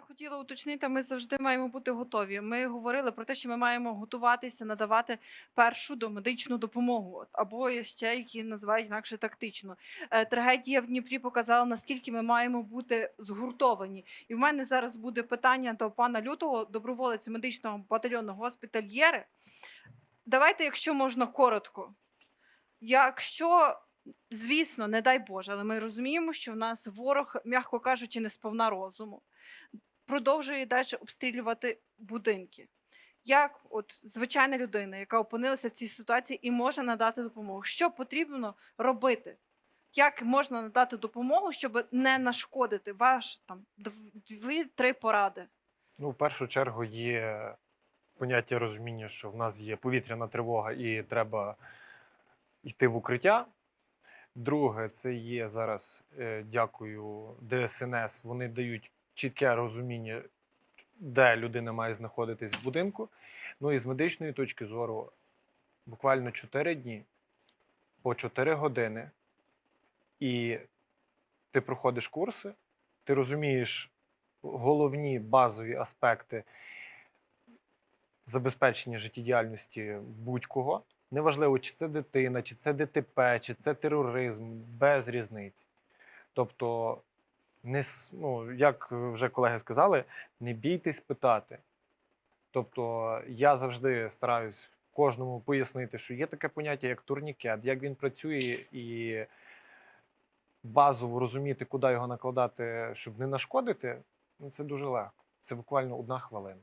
Хотіла уточнити, ми завжди маємо бути готові. Ми говорили про те, що ми маємо готуватися надавати першу домедичну допомогу, або ще які називають інакше тактичну. Е, Трагедія в Дніпрі показала, наскільки ми маємо бути згуртовані. І в мене зараз буде питання до пана Лютого, доброволець медичного батальйону госпітальєри. Давайте, якщо можна, коротко. Якщо Звісно, не дай Боже, але ми розуміємо, що в нас ворог, м'яко кажучи, не сповна розуму, продовжує далі обстрілювати будинки. Як от звичайна людина, яка опинилася в цій ситуації і може надати допомогу, що потрібно робити? Як можна надати допомогу, щоб не нашкодити? Ваш там дві-три поради. Ну, в першу чергу є поняття розуміння, що в нас є повітряна тривога і треба йти в укриття. Друге, це є зараз, е, дякую ДСНС, вони дають чітке розуміння, де людина має знаходитись в будинку. Ну і з медичної точки зору, буквально 4 дні по 4 години, і ти проходиш курси, ти розумієш головні базові аспекти забезпечення життєдіяльності будь-кого. Неважливо, чи це дитина, чи це ДТП, чи це тероризм, без різниці. Тобто, не, ну, як вже колеги сказали, не бійтесь питати. Тобто, я завжди стараюсь кожному пояснити, що є таке поняття, як турнікет, як він працює, і базово розуміти, куди його накладати, щоб не нашкодити, ну це дуже легко. Це буквально одна хвилина.